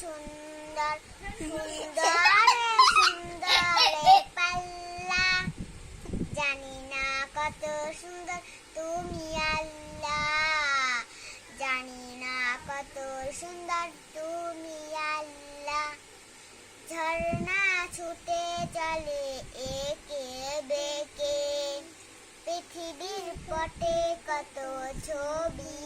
সুন্দর সুন্দর সুন্দর পাল্লা। জানি না কত সুন্দর, তুমি আল্লাহ। জানি না কত সুন্দর, তুমি আল্লাহ। ঝর্ণা ছুটে চলে, একে বেকে। পৃথিবীর পটে কত ছবি